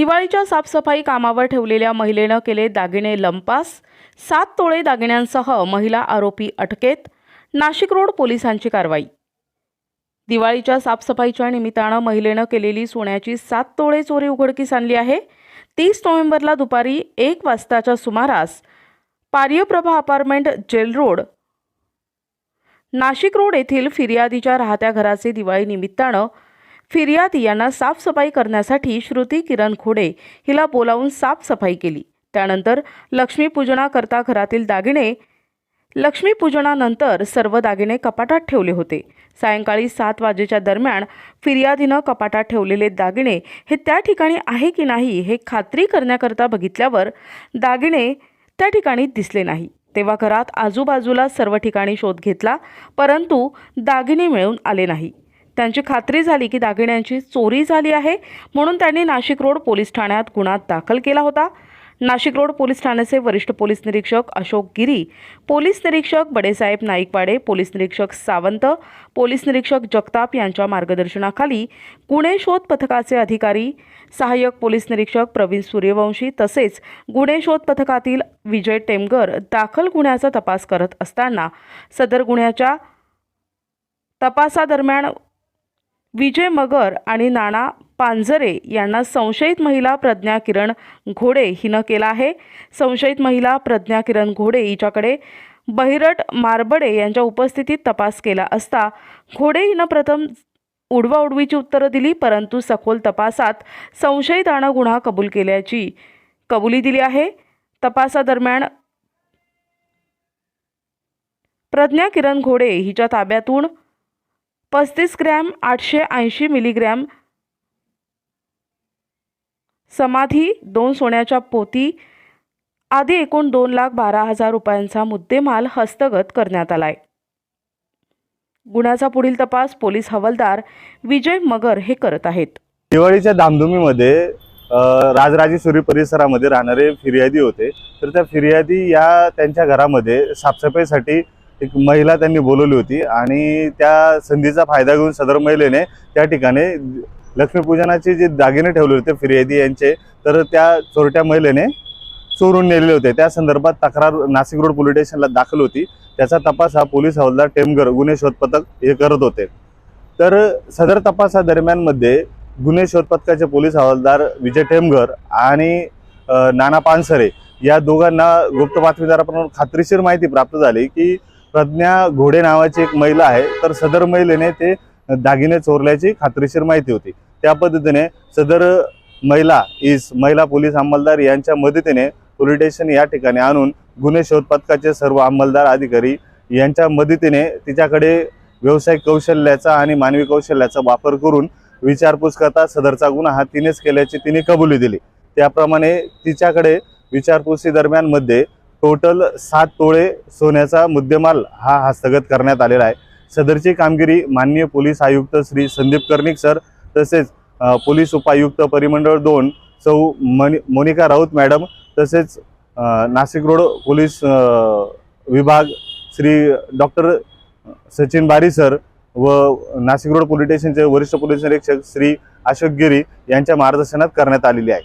दिवाळीच्या साफसफाई कामावर ठेवलेल्या महिलेनं केले दागिने लंपास. सात तोळे दागिन्यांसह महिला आरोपी अटकेत. नाशिक रोड पोलिसांची कारवाई. दिवाळीच्या साफसफाईच्या निमित्तानं महिलेनं केलेली सोन्याची सात तोळे चोरी उघडकीस आणली आहे. तीस नोव्हेंबरला दुपारी एक वाजताच्या सुमारास पार्यप्रभा apartment jail road Nashik road येथील फिर्यादीच्या राहत्या घराचे दिवाळी निमित्तानं फिर्यादी यांना साफसफाई करण्यासाठी श्रुती किरण खोडे हिला बोलावून साफसफाई केली. त्यानंतर लक्ष्मीपूजनाकरता घरातील दागिने लक्ष्मीपूजनानंतर सर्व दागिने कपाटात ठेवले होते. सायंकाळी सात वाजेच्या दरम्यान फिर्यादीनं कपाटात ठेवलेले दागिने हे त्या ठिकाणी आहे की नाही हे खात्री करण्याकरता बघितल्यावर दागिने त्या ठिकाणी दिसले नाही. तेव्हा घरात आजूबाजूला सर्व ठिकाणी शोध घेतला परंतु दागिने मिळून आले नाही. त्यांची खात्री झाली की दागिन्यांची चोरी झाली आहे. म्हणून त्यांनी नाशिक रोड पोलीस ठाण्यात गुन्हा दाखल केला होता. नाशिक रोड पोलीस ठाण्याचे वरिष्ठ पोलीस निरीक्षक अशोक गिरी पोलीस निरीक्षक बडेसाहेब नाईकवाडे पोलीस निरीक्षक सावंत पोलीस निरीक्षक जगताप यांच्या मार्गदर्शनाखाली गुन्हे शोध पथकाचे अधिकारी सहाय्यक पोलीस निरीक्षक प्रवीण सूर्यवंशी तसेच गुन्हे शोध पथकातील विजय टेमगर दाखल गुन्ह्याचा तपास करत असताना सदर गुन्ह्याच्या तपासादरम्यान विजय मगर आणि नाना पांजरे यांना संशयित महिला प्रज्ञा किरण घोडे हिनं केला आहे. संशयित महिला प्रज्ञा किरण घोडे हिच्याकडे बहिरट मारबडे यांच्या उपस्थितीत तपास केला असता घोडे हिनं प्रथम उडवाउडवीची उत्तरं दिली परंतु सखोल तपासात संशयितानं गुन्हा कबूल केल्याची कबुली दिली आहे. तपासादरम्यान प्रज्ञा किरण घोडे हिच्या ताब्यातून पस्तीस ग्रॅम आठशे ऐंशी मिलीग्रॅम समाधी दोन सोन्याच्या पोती आदी एकूण दोन लाख बारा हजार रुपयांचा मुद्देमाल हस्तगत करण्यात आलाय. गुन्ह्याचा पुढील तपास पोलीस हवालदार विजय मगर हे करत आहेत. दिवाळीच्या धामधुमीमध्ये राजराजेश्वरी परिसरामध्ये राहणारे फिर्यादी होते. तर त्या फिर्यादी या त्यांच्या घरामध्ये साफसफाईसाठी एक महिला त्यांनी बोलवली होती आणि त्या संधीचा फायदा घेऊन सदर महिलेने त्या ठिकाणी लक्ष्मीपूजनाचे जे दागिने ठेवले होते फिर्यादी यांचे तर त्या चोरट्या महिलेने चोरून नेलेले होते. त्या संदर्भात तक्रार नाशिक रोड पोलीस स्टेशनला दाखल होती. त्याचा तपास हा पोलीस हवालदार टेमगर गुन्हे शोध पथक हे करत होते. तर सदर तपासादरम्यानमध्ये गुन्हे शोध पथकाचे पोलीस हवालदार विजय टेमघर आणि नाना पानसरे या दोघांना गुप्त बातमीदाराकडून खात्रीशीर माहिती प्राप्त झाली की प्रज्ञा घोडे नावाची एक महिला आहे. तर सदर महिलेने ते दागिने चोरल्याची खात्रीशीर माहिती होती. त्या पद्धतीने सदर महिला इस महिला पोलीस अंमलदार यांच्या मदतीने पोलीस स्टेशन या ठिकाणी आणून गुन्हे शोध पथकाचे सर्व अंमलदार अधिकारी यांच्या मदतीने तिच्याकडे व्यावसायिक कौशल्याचा आणि मानवी कौशल्याचा वापर करून विचारपूस करता सदरचा गुन्हा हा तिनेच केल्याची तिने कबुली दिली. त्याप्रमाणे तिच्याकडे विचारपूसी दरम्यानमध्ये टोटल सात तोळे सोन्याचा मुद्देमाल हा हस्तगत करण्यात आलेला आहे. सदरची कामगिरी माननीय पोलीस आयुक्त श्री संदीप कर्णिक सर तसेच पोलीस उपायुक्त परिमंडळ दोन सौ मनि मोनिका राऊत मॅडम तसेच नाशिक रोड पोलीस विभाग श्री डॉक्टर सचिन बारी सर व नाशिक रोड पोलीस स्टेशनचे वरिष्ठ पोलीस निरीक्षक श्री अशोक गिरी यांच्या मार्गदर्शनात करण्यात आलेली आहे.